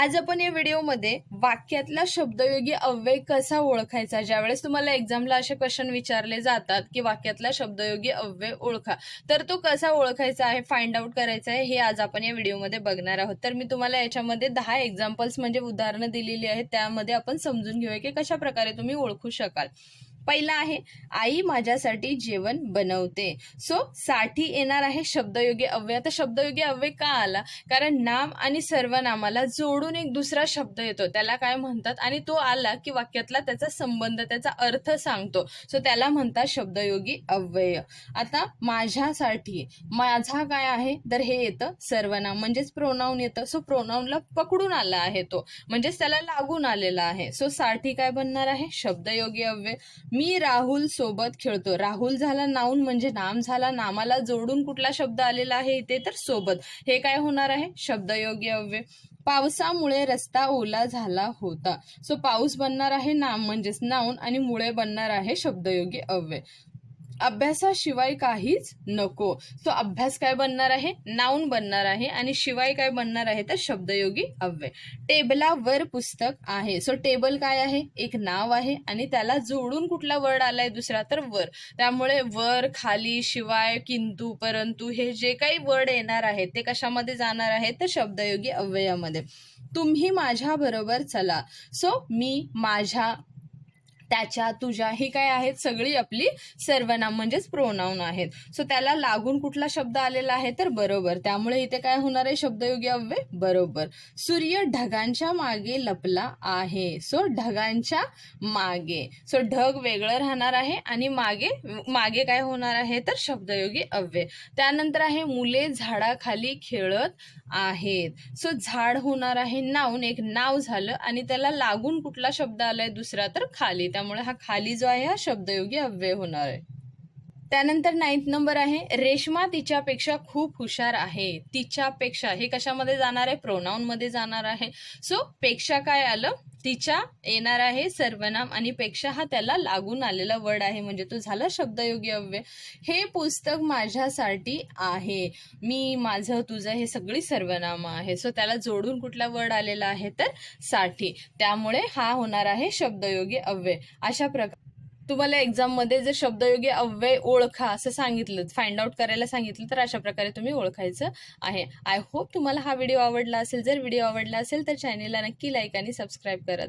आज आपण या व्हिडिओमध्ये वाक्यातला शब्दयोगी अव्यय कसा ओळखायचा? ज्यावेळेस तुम्हाला एक्झामला असे क्वेश्चन विचारले जातात की वाक्यातला शब्दयोगी अव्यय ओळखा तर तो कसा ओळखायचा आहे फाइंड आउट करायचा आहे हे आज आपण या व्हिडिओमध्ये बघणार आहोत. तर मी तुम्हाला याच्यामध्ये दहा एक्झाम्पल्स म्हणजे उदाहरणं दिलेली आहेत त्यामध्ये आपण समजून घेऊया की कशा प्रकारे तुम्ही ओळखू शकाल. पहिला आहे आई माझ्यासाठी जेवण बनवते. सो साठी येणार आहे शब्दयोगी अव्यय. आता शब्दयोगी अव्यय का आला? कारण नाम आणि सर्वनामाला जोडून एक दुसरा शब्द येतो. त्याला काय म्हणतात? आणि तो आला की वाक्यातला त्याचा संबंध त्याचा अर्थ सांगतो. सो त्याला म्हणतात शब्दयोगी अव्यय. आता माझ्यासाठी माझा काय आहे? तर हे येतं सर्वनाम म्हणजेच प्रोनाऊन येतं. सो प्रोनाऊनला पकडून आला आहे तो. म्हणजेच त्याला लागून आलेला आहे. सो साठी काय बनणार आहे? शब्दयोगी अव्यय. मी राहुल सोबत खेळतो. राहुल झाला नाऊन म्हणजे नाम झाला. नामाला जोडून कुठला शब्द आलेला आहे इथे तर सोबत. हे काय होणार आहे? शब्दयोग्य अव्यय पावसामुळे रस्ता ओला झाला होता. सो पाऊस बनणार आहे नाम म्हणजेच नाऊन आणि मुळे बनणार आहे शब्दयोगी अव्यय अभ्यासाशिवाय काहीच नको. सो अभ्यास काय बनणार आहे? नाऊन बनणार आहे आणि शिवाय काय बनणार आहे? तर शब्दयोगी अव्यय. टेबलावर पुस्तक आहे. सो टेबल काय आहे? एक नाव आहे आणि त्याला जोडून कुठला वर्ड आलाय दुसरा? तर वर. त्यामुळे वर खाली शिवाय किंतु परंतु हे जे काही वर्ड येणार आहेत ते कशामध्ये जाणार आहेत? तर शब्दयोगी अव्ययामध्ये. तुम्ही माझ्या बरोबर चला. सो मी माझ्या त्याच्या तुझ्या ही काय आहेत सगळी आपली सर्वनाम म्हणजेच प्रोनाऊन आहेत. सो त्याला लागून कुठला शब्द आलेला आहे तर बरोबर. त्यामुळे इथे काय होणार आहे शब्दयोगी अव्यय? बरोबर. सूर्य ढगांच्या मागे लपला आहे. सो ढगांच्या मागे. सो ढग वेगळं राहणार आहे आणि मागे मागे काय होणार आहे तर शब्दयोगी अव्यय. त्यानंतर आहे मुले झाडाखाली खेळत आहेत. सो झाड होणार आहे नाऊन एक नाव झालं आणि त्याला लागून कुठला शब्द आलाय दुसरा तर खाली. त्यामुळे हा खाली जो आहे हा शब्दयोगी अव्यय होणार आहे. त्यानंतर नाईन्थ नंबर आहे रेश्मा तिच्यापेक्षा खूप हुशार आहे. तिच्यापेक्षा हे कशामध्ये जाणार आहे? प्रोनाऊन मध्ये जाणार आहे. सो पेक्षा काय आलं? तिच्या येणार आहे सर्वनाम आणि पेक्षा हा त्याला लागून आलेला वर्ड आहे. म्हणजे तो झाला शब्दयोगी अव्यय. हे पुस्तक माझ्यासाठी आहे. मी माझं तुझं हे सगळी सर्वनाम आहे. सो त्याला जोडून कुठला वर्ड आलेला आहे तर साठी. त्यामुळे हा होणार आहे शब्दयोगी अव्यय. अशा प्रकार तुम्हाला एक्झाममध्ये जर शब्दयोगी अव्यय ओळखा असं सांगितलं फाइंड आउट करायला सांगितलं तर अशा प्रकारे तुम्ही ओळखायचं आहे. आय होप तुम्हाला हा व्हिडिओ आवडला असेल. जर व्हिडिओ आवडला असेल तर चॅनेलला नक्की लाईक आणि सबस्क्राईब करा.